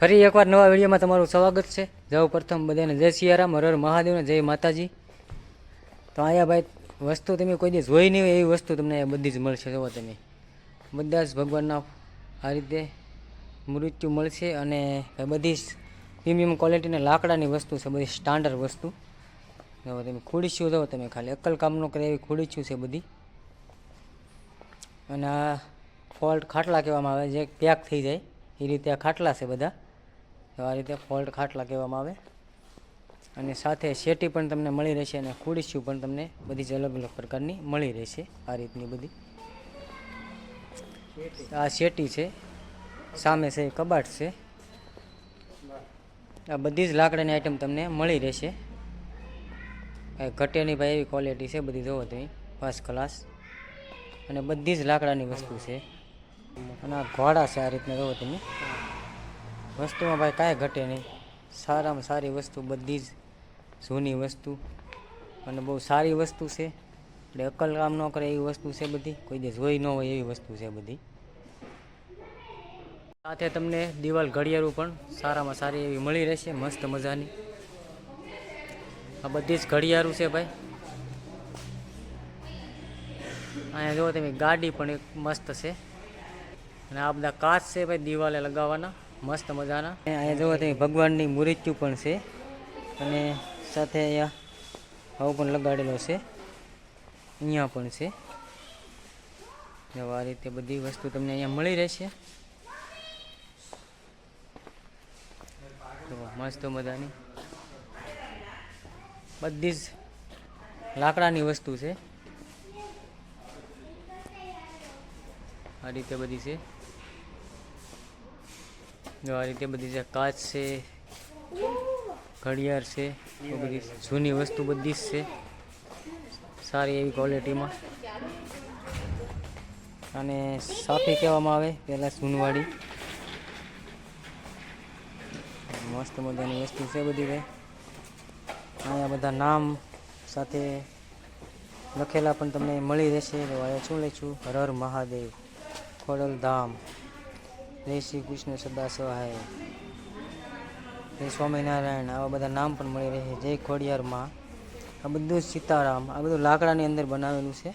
ફરી એકવાર નવા વિડીયોમાં તમારું સ્વાગત છે. જવ પ્રથમ બધાને જય સિયારામ, હર હર મહાદેવને જય માતાજી. તો અહીંયા ભાઈ, વસ્તુ તમે કોઈ દિવસ જોઈ નહીં હોય એવી વસ્તુ તમને બધી જ મળશે જુઓ તમે. બધા જ ભગવાનના આ રીતે મૃત્યુ મળશે અને બધી જ પ્રીમિયમ ક્વોલિટીના લાકડાની વસ્તુ છે, બધી સ્ટાન્ડર્ડ વસ્તુ. જુઓ તમે ખુડીશું જુઓ તમે ખાલી. અક્કલ કામ ન કરે એવી ખુડીશું છે બધી. અને આ ફોલ્ટ ખાટલા કહેવામાં આવે જે પેક થઈ જાય. એ રીતે આ ખાટલા છે બધા. તો આ રીતે ફોલ્ટ ખાટલા કહેવામાં આવે. અને સાથે શેટી પણ તમને મળી રહેશે અને ખુડીસ્યું પણ તમને બધી જ અલગ અલગ પ્રકારની મળી રહેશે આ રીતની બધી. આ શેટી છે, સામે છે, કબાટ છે. આ બધી જ લાકડાની આઈટમ તમને મળી રહેશે. કાંઈ ભાઈ એવી ક્વોલિટી છે, બધી જોવો તમે ફર્સ્ટ ક્લાસ અને બધી જ લાકડાની વસ્તુ છે. અને આ ઘોડા છે, આ રીતના જોવો તમે. વસ્તુમાં ભાઈ કાંઈ ઘટે નહીં. સારામાં સારી વસ્તુ, બધી જ જૂની વસ્તુ. અને બહુ સારી વસ્તુ છે. એટલે અક્કલ કામ ન કરે એવી વસ્તુ છે બધી. કોઈ દિવસ જોઈ ન હોય એવી વસ્તુ છે બધી. સાથે તમને દિવાલ ઘડિયાળું પણ સારામાં સારી એવી મળી રહેશે, મસ્ત મજાની. આ બધી જ ઘડિયાળું છે ભાઈ. અહીંયા જુઓ તમે, ગાડી પણ એક મસ્ત છે. અને આ બધા કાચ છે ભાઈ દિવાલે લગાવવાના. મસ્ત મજાના. અહીંયા જોવો તો ભગવાનની મૂર્તિઓ પણ છે. અને સાથે અહીંયા ભાવ પણ લગાડેલો છે. અહીંયા પણ છે. આ રીતે બધી વસ્તુ તમને અહીંયા મળી રહેશે. મસ્ત મજાની. બધી જ લાકડાની વસ્તુ છે. આ રીતે બધી છે. જો આ રીતે બધી છે કાચ છે, ઘડિયાળ છે, એ બધી જૂની વસ્તુ બધી જ છે. સારી એવી ક્વોલિટીમાં અને સાફી કહેવામાં આવે, પહેલાં સૂનવાડી મસ્ત મજાની વસ્તુ છે બધી ભાઈ. અહીંયા બધા નામ સાથે લખેલા પણ તમને મળી રહેશે. તો અહીંયા શું લઈશું હર હર મહાદેવ ખોડલ ધામ જય શ્રી કૃષ્ણ સદા સહાય જય સ્વામિનારાયણ. આવા બધા નામ પણ મળી રહે જય ખોડિયારમાં આ બધું સીતારામ. આ બધું લાકડાની અંદર બનાવેલું છે.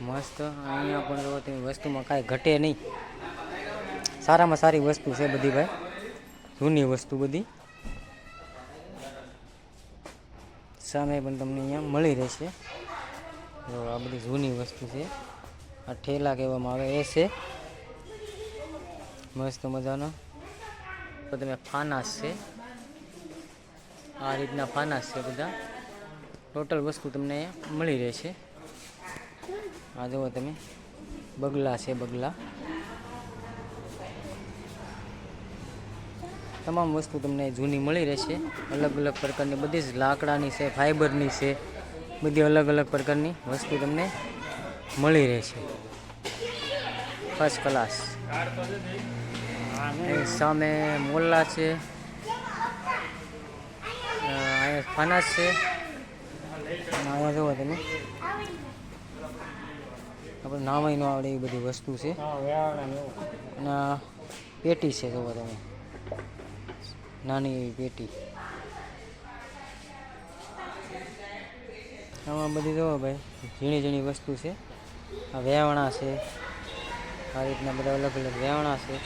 મસ્ત. અહીંયા પણ જો તેની વસ્તુમાં કાંઈ ઘટે નહીં. સારામાં સારી વસ્તુ છે બધી ભાઈ. જૂની વસ્તુ બધી. સામે પણ તમને અહીંયા મળી રહેશે જો આ બધી જૂની વસ્તુ છે. આ ઠેલા કહેવામાં આવે. એ છે મસ્ત મજાનો. તો તમે ફાનાસ છે. આ રીતના ફાનાસ છે બધા. ટોટલ વસ્તુ તમને મળી રહેશે આ જુઓ તમે. બગલા છે બગલા. તમામ વસ્તુ તમને જૂની મળી રહેશે અલગ અલગ પ્રકારની બધી જ લાકડાની છે ફાઇબરની છે. બધી અલગ અલગ પ્રકારની વસ્તુ તમને મળી રહેશે ફર્સ્ટ ક્લાસ સામે મોલ્લા છે. અહીંયા ફાનાસ છે. અહીંયા જુઓ તમે. આપણે નામય ન આવડે એવી બધી વસ્તુ છે. અને પેટી છે જોવો તમે. નાની એવી પેટી. આમાં બધી જોવો ભાઈ ઝીણી ઝીણી વસ્તુ છે. આ વેવણા છે. આ રીતના બધા અલગ અલગ વેવણા છે.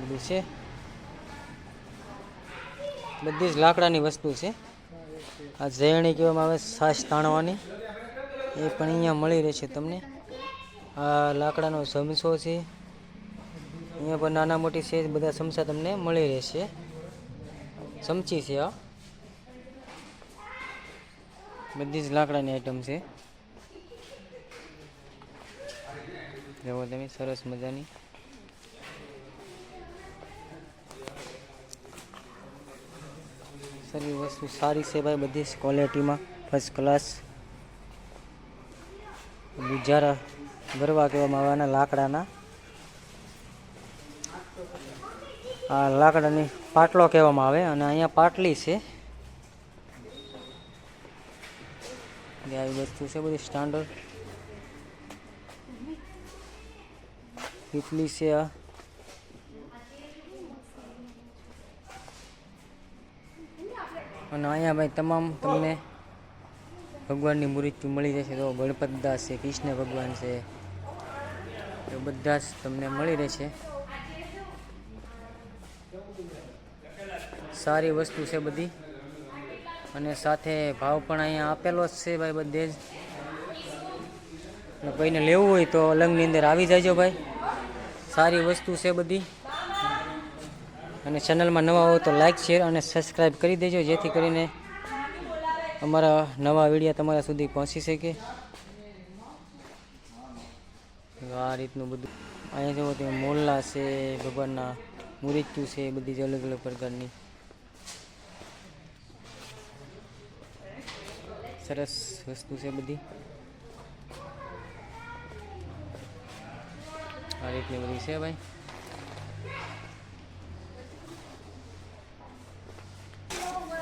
બધું છે? બધી જ લાકડાની વસ્તુ છે. આ ઝેરણી કહેવામાં આવે, છાશ તાણવાની. એ પણ અહીંયા મળી રહેશે તમને. આ લાકડાનો સમસો છે. અહીંયા પણ નાના મોટી છે, બધા સમસા તમને મળી રહેશે ચમચી છે આ. બધી જ લાકડાની આઈટમ છે. જુઓ તમે, સરસ મજાની. સારી વસ્તુ, સારી છે ભાઈ બધી ક્વોલિટીમાં ફર્સ્ટ ક્લાસ ગુજારા ગરવા કહેવામાં આવવાના લાકડાના. આ લાકડાની પાટલો કહેવામાં આવે અને અહીંયા પાટલી છે. આવી વસ્તુ છે બધી સ્ટાન્ડર્ડ કેટલી છે આ? અને અહીંયા ભાઈ તમામ તમને ભગવાનની મૂર્તિ મળી જશે. તો ગણપતદાસ છે, કૃષ્ણ ભગવાન છે એ બધા જ તમને મળી રહેશે. સારી વસ્તુ છે બધી. અને સાથે ભાવ પણ અહીંયા આપેલો જ છે ભાઈ બધે જ. ભાઈને લેવું હોય તો અલંગની અંદર આવી જજો ભાઈ. સારી વસ્તુ છે બધી. અને ચેનલમાં નવા હો તો લાઈક શેર અને સબસ્ક્રાઈબ કરી દેજો, જેથી કરીને અમારા નવા વિડીયા તમારા સુધી પહોંચી શકે. આ રીતનું બધું. અહીંયા જુઓ ત્યાં મોલ્લા છે, ભગવાનના મૂર્તિઓ છે, બધી જ અલગ અલગ પ્રકારની. સરસ વસ્તુ છે બધી. આ રીતની બધી છે ભાઈ.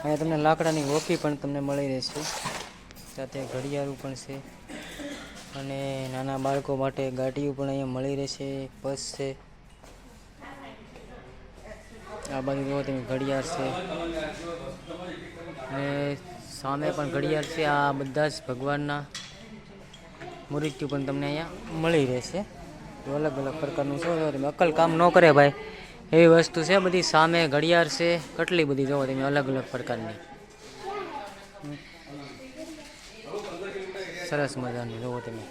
અહીંયા તમને લાકડાની વોકી પણ તમને મળી રહેશે. સાથે ઘડિયાળું પણ છે. અને નાના બાળકો માટે ગાડીઓ પણ અહીંયા મળી રહેશે. બસ છે. આ બાજુ જુઓ તમે, ઘડિયાળ છે. અને સામે પણ ઘડિયાળ છે. આ બધા જ ભગવાનના મૂર્તિઓ પણ તમને અહીંયા મળી રહેશે. અલગ અલગ પ્રકારનું છે? તમે અકલ કામ ન કરે ભાઈ. એવી વસ્તુ છે, બધી સામે ઘડિયાળ છે, કેટલી બધી જોવો તમે અલગ અલગ પ્રકારની. સરસ મજાની જોવો તમે.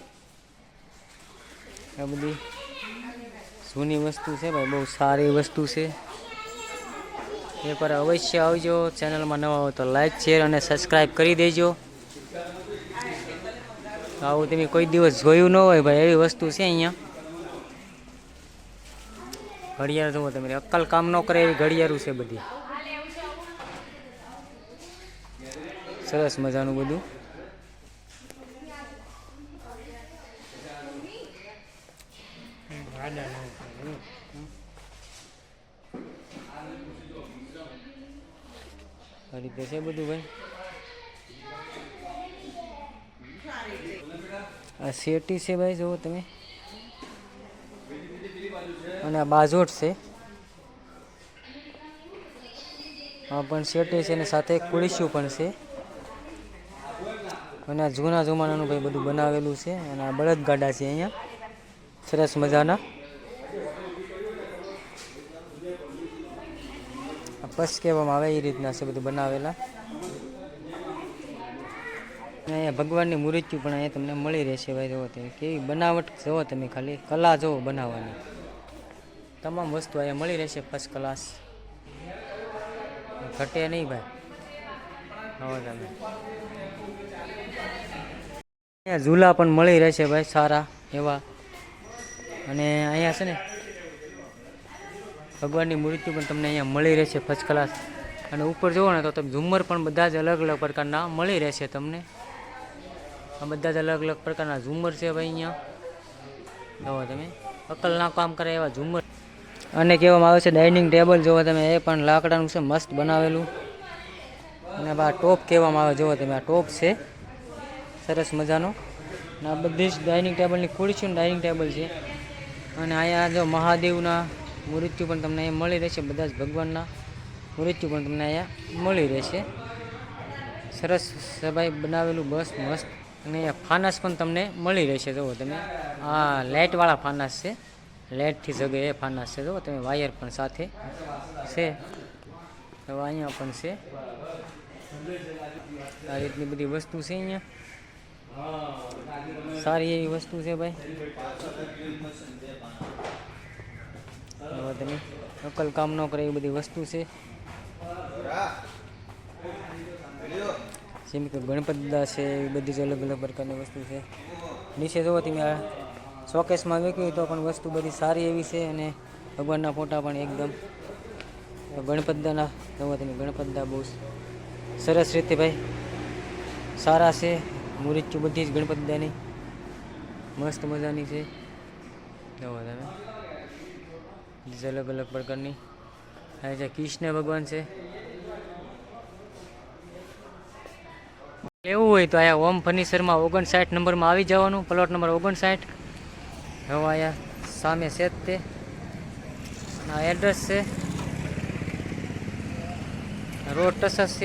આ બધી જૂની વસ્તુ છે ભાઈ, બહુ સારી વસ્તુ છે. એકવાર અવશ્ય આવજો, ચેનલમાં નવા હોય તો લાઈક શેર અને સબસ્ક્રાઈબ કરી દેજો. આવું તમે કોઈ દિવસ જોયું ન હોય ભાઈ, એવી વસ્તુ છે અહીંયા. ઘડિયાળ જુઓ તમે, અક્કલ કામ ન કરે એવી ઘડિયાળું છે બધી. સરસ મજાનું બધું. આ છે બધું ભાઈ. આ શેટી છે ભાઈ, જુઓ તમે. અને આ બાજોટ છે. આ પણ શેટી છે અને સાથે કુડીશું પણ છે. અને આ જૂના જમાનાનું ભાઈ બધું બનાવેલું છે અને આ બળદગાડા છે અહીંયા. સરસ મજાના. પસ કહેવામાં આવે એ રીતના છે, બધું બનાવેલા. અહીંયા ભગવાનની મૂર્તિ પણ અહીંયા તમને મળી રહેશે ભાઈ, જુઓ તે. કેવી બનાવટ, જુઓ તમે ખાલી. કલા જુઓ બનાવવાની. તમામ વસ્તુ અહીંયા મળી રહેશે ફર્સ્ટ ક્લાસ ઘટે નહીં ભાઈ. હવે તમે. અહીંયા ઝૂલા પણ મળી રહેશે ભાઈ સારા એવા. અને અહીંયા છે ને ભગવાનની મૂર્તિ પણ તમને અહીંયા મળી રહેશે ફર્સ્ટ ક્લાસ અને ઉપર જુઓ ને તો તમે ઝુમર પણ બધા જ અલગ અલગ પ્રકારના મળી રહેશે તમને. આ બધા જ અલગ અલગ પ્રકારના ઝુમર છે ભાઈ અહીંયા. જુઓ તમે. અકલના કામ કરે એવા ઝુમ્મર. અને કહેવામાં આવે છે ડાઇનિંગ ટેબલ, જોવો તમે, એ પણ લાકડાનું છે, મસ્ત બનાવેલું. અને આ ટોપ કહેવામાં આવે, જોવો તમે, આ ટોપ છે. સરસ મજાનો. અને આ બધી જ ડાઇનિંગ ટેબલની ખુરશીનું ડાઇનિંગ ટેબલ છે. અને અહીંયા જો મહાદેવના મૃત્યુ પણ તમને અહીંયા મળી રહેશે, બધા જ ભગવાનના મૃત્યુ પણ તમને અહીંયા મળી રહેશે. સરસ સભાઈ બનાવેલું, બસ મસ્ત. અને અહીંયા ફાનસ પણ તમને મળી રહેશે જુઓ તમે. આ લાઇટવાળા ફાનસ છે. લાઇટથી જગે એ ફાનસ છે. જો તમે વાયર પણ સાથે છે. હવે અહીંયા પણ છે. આ રીતની બધી વસ્તુ છે અહીંયા. સારી એવી વસ્તુ છે ભાઈ. હવે તમે નકલ કામ ન કરે એવી બધી વસ્તુ છે. જેમ કે ગણપતિ છે, એવી બધી જ અલગ અલગ પ્રકારની વસ્તુ છે. નીચે જુઓ તમે શોકેસમાં મૂક્યું તો પણ વસ્તુ બધી સારી એવી છે અને ભગવાનના ફોટા પણ એકદમ. ગણપતદાના તમે ગણપતદા બહુ સરસ રીતે ભાઈ. સારા છે. મૂર્તિઓ બધી જ ગણપતદાની. મસ્ત મજાની છે. અલગ અલગ પ્રકારની. આ છે કૃષ્ણ ભગવાન છે. લેવું હોય તો અહીંયા ઓમ ફર્નિચરમાં ઓગણસાઠ નંબરમાં આવી જવાનું. પ્લોટ નંબર ઓગણસાઠ. અહીંયા સામે છે જ તે. એડ્રેસ છે. રોડ ટસસ